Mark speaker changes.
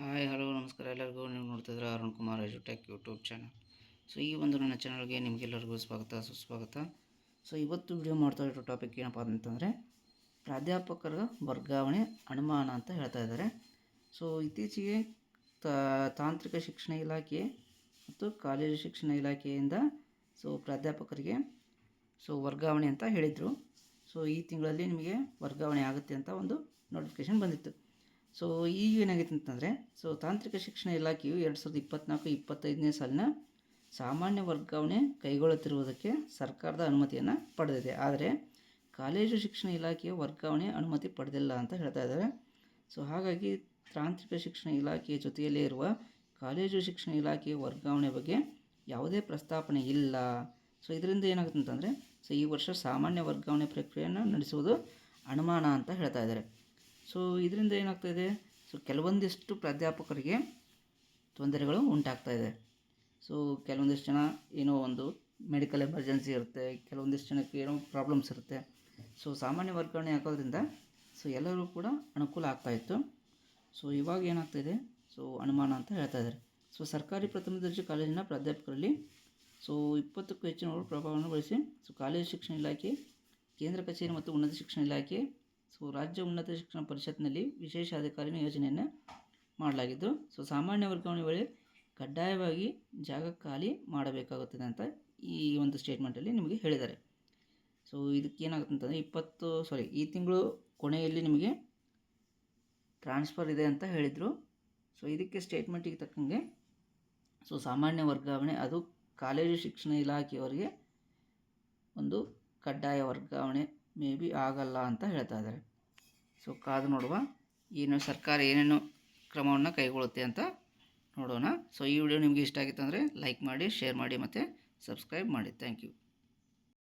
Speaker 1: Hi, hello, ನಮಸ್ಕಾರ. ಎಲ್ಲರಿಗೂ ನೀವು ನೋಡ್ತಿದ್ರೆ ಅರುಣ್ ಕುಮಾರ್ ಎಜುಟೆಕ್ ಯೂಟ್ಯೂಬ್ ಚಾನಲ್. ಸೊ, ಈ ಒಂದು ನನ್ನ ಚಾನಲ್ಗೆ ನಿಮಗೆಲ್ಲರಿಗೂ ಸ್ವಾಗತ, ಸುಸ್ವಾಗತ. ಸೊ, ಇವತ್ತು ವಿಡಿಯೋ ಮಾಡ್ತಾ ಇರೋ ಟಾಪಿಕ್ ಏನಪ್ಪ ಅಂತಂದರೆ, ಪ್ರಾಧ್ಯಾಪಕರ ವರ್ಗಾವಣೆ ಅನುಮಾನ ಅಂತ ಹೇಳ್ತಾ ಇದ್ದಾರೆ. ಸೊ, ಇತ್ತೀಚೆಗೆ ತಾಂತ್ರಿಕ ಶಿಕ್ಷಣ ಇಲಾಖೆ ಮತ್ತು ಕಾಲೇಜು ಶಿಕ್ಷಣ ಇಲಾಖೆಯಿಂದ, ಸೊ, ಪ್ರಾಧ್ಯಾಪಕರಿಗೆ, ಸೊ, ವರ್ಗಾವಣೆ ಅಂತ ಹೇಳಿದರು. ಸೊ, ಈ ತಿಂಗಳಲ್ಲಿ ನಿಮಗೆ ವರ್ಗಾವಣೆ ಆಗುತ್ತೆ ಅಂತ ಒಂದು ನೋಟಿಫಿಕೇಶನ್ ಬಂದಿತ್ತು. ಸೊ ಈಗ ಏನಾಗಿತ್ತು ಅಂತಂದರೆ ಸೊ ತಾಂತ್ರಿಕ ಶಿಕ್ಷಣ ಇಲಾಖೆಯು ಎರಡು ಸಾವಿರದ ಇಪ್ಪತ್ನಾಲ್ಕು ಇಪ್ಪತ್ತೈದನೇ ಸಾಲಿನ ಸಾಮಾನ್ಯ ವರ್ಗಾವಣೆ ಕೈಗೊಳ್ಳುತ್ತಿರುವುದಕ್ಕೆ ಸರ್ಕಾರದ ಅನುಮತಿಯನ್ನು ಪಡೆದಿದೆ. ಆದರೆ, ಕಾಲೇಜು ಶಿಕ್ಷಣ ಇಲಾಖೆಯ ವರ್ಗಾವಣೆ ಅನುಮತಿ ಪಡೆದಿಲ್ಲ ಅಂತ ಹೇಳ್ತಾ ಇದ್ದಾರೆ. ಸೊ ಹಾಗಾಗಿ ತಾಂತ್ರಿಕ ಶಿಕ್ಷಣ ಇಲಾಖೆಯ ಜೊತೆಯಲ್ಲೇ ಇರುವ ಕಾಲೇಜು ಶಿಕ್ಷಣ ಇಲಾಖೆಯ ವರ್ಗಾವಣೆ ಬಗ್ಗೆ ಯಾವುದೇ ಪ್ರಸ್ತಾಪನೆ ಇಲ್ಲ. ಸೊ ಇದರಿಂದ ಏನಾಗುತ್ತೆ ಅಂತಂದರೆ ಸೊ ಈ ವರ್ಷ ಸಾಮಾನ್ಯ ವರ್ಗಾವಣೆ ಪ್ರಕ್ರಿಯೆಯನ್ನು ನಡೆಸುವುದು ಅನುಮಾನ ಅಂತ ಹೇಳ್ತಾ ಇದ್ದಾರೆ. ಸೊ ಇದರಿಂದ ಏನಾಗ್ತಾ ಇದೆ ಸೊ ಕೆಲವೊಂದಿಷ್ಟು ಪ್ರಾಧ್ಯಾಪಕರಿಗೆ ತೊಂದರೆಗಳು ಉಂಟಾಗ್ತಾ ಇದೆ ಸೊ ಕೆಲವೊಂದಿಷ್ಟು ಜನ ಏನೋ ಒಂದು ಮೆಡಿಕಲ್ ಎಮರ್ಜೆನ್ಸಿ ಇರುತ್ತೆ, ಕೆಲವೊಂದಿಷ್ಟು ಜನಕ್ಕೆ ಏನೋ ಪ್ರಾಬ್ಲಮ್ಸ್ ಇರುತ್ತೆ. ಸೊ ಸಾಮಾನ್ಯ ವರ್ಗಾವಣೆ ಹಾಕೋದ್ರಿಂದ ಸೊ ಎಲ್ಲರೂ ಕೂಡ ಅನುಕೂಲ ಆಗ್ತಾ ಇತ್ತು ಸೊ ಇವಾಗ ಏನಾಗ್ತಾಯಿದೆ? ಸೊ ಅನುಮಾನ ಅಂತ ಹೇಳ್ತಾ ಇದ್ದಾರೆ ಸೊ ಸರ್ಕಾರಿ ಪ್ರಥಮ ದರ್ಜೆ ಕಾಲೇಜಿನ ಪ್ರಾಧ್ಯಾಪಕರಲ್ಲಿ ಸೊ ಇಪ್ಪತ್ತಕ್ಕೂ ಹೆಚ್ಚಿನವರು ಪ್ರಭಾವವನ್ನು ಬಳಸಿ ಸೊ ಕಾಲೇಜು ಶಿಕ್ಷಣ ಇಲಾಖೆ, ಕೇಂದ್ರ ಕಚೇರಿ ಮತ್ತು ಉನ್ನತ ಶಿಕ್ಷಣ ಇಲಾಖೆ ಸೊ ರಾಜ್ಯ ಉನ್ನತ ಶಿಕ್ಷಣ ಪರಿಷತ್ನಲ್ಲಿ ವಿಶೇಷ ಅಧಿಕಾರಿನ ಯೋಜನೆಯನ್ನು ಮಾಡಲಾಗಿದ್ದು. ಸೊ ಸಾಮಾನ್ಯ ವರ್ಗಾವಣೆ ವೇಳೆ ಕಡ್ಡಾಯವಾಗಿ ಜಾಗ ಖಾಲಿ ಮಾಡಬೇಕಾಗುತ್ತದೆ ಅಂತ ಈ ಒಂದು ಸ್ಟೇಟ್ಮೆಂಟಲ್ಲಿ ನಿಮಗೆ ಹೇಳಿದ್ದಾರೆ. ಸೊ ಇದಕ್ಕೆ ಏನಾಗುತ್ತೆ ಅಂತಂದರೆ ಇಪ್ಪತ್ತು ಸಾರಿ ಈ ತಿಂಗಳು ಕೊನೆಯಲ್ಲಿ ನಿಮಗೆ ಟ್ರಾನ್ಸ್ಫರ್ ಇದೆ ಅಂತ ಹೇಳಿದರು. ಸೊ ಇದಕ್ಕೆ ಸ್ಟೇಟ್ಮೆಂಟಿಗೆ ತಕ್ಕಂಗೆ ಸೊ ಸಾಮಾನ್ಯ ವರ್ಗಾವಣೆ, ಅದು ಕಾಲೇಜು ಶಿಕ್ಷಣ ಇಲಾಖೆಯವರಿಗೆ ಒಂದು ಕಡ್ಡಾಯ ವರ್ಗಾವಣೆ ಮೇ ಬಿ ಆಗಲ್ಲ ಅಂತ ಹೇಳ್ತಾ ಇದ್ದಾರೆ. ಸೊ, ಕಾದು ನೋಡುವ ಏನು ಸರ್ಕಾರ ಏನೇನು ಕ್ರಮವನ್ನು ಕೈಗೊಳ್ಳುತ್ತೆ ಅಂತ ನೋಡೋಣ. ಸೊ, ಈ ವಿಡಿಯೋ ನಿಮಗೆ ಇಷ್ಟ ಆಗಿತ್ತು ಅಂದರೆ ಲೈಕ್ ಮಾಡಿ, ಶೇರ್ ಮಾಡಿ ಮತ್ತು ಸಬ್ಸ್ಕ್ರೈಬ್ ಮಾಡಿ. Thank you.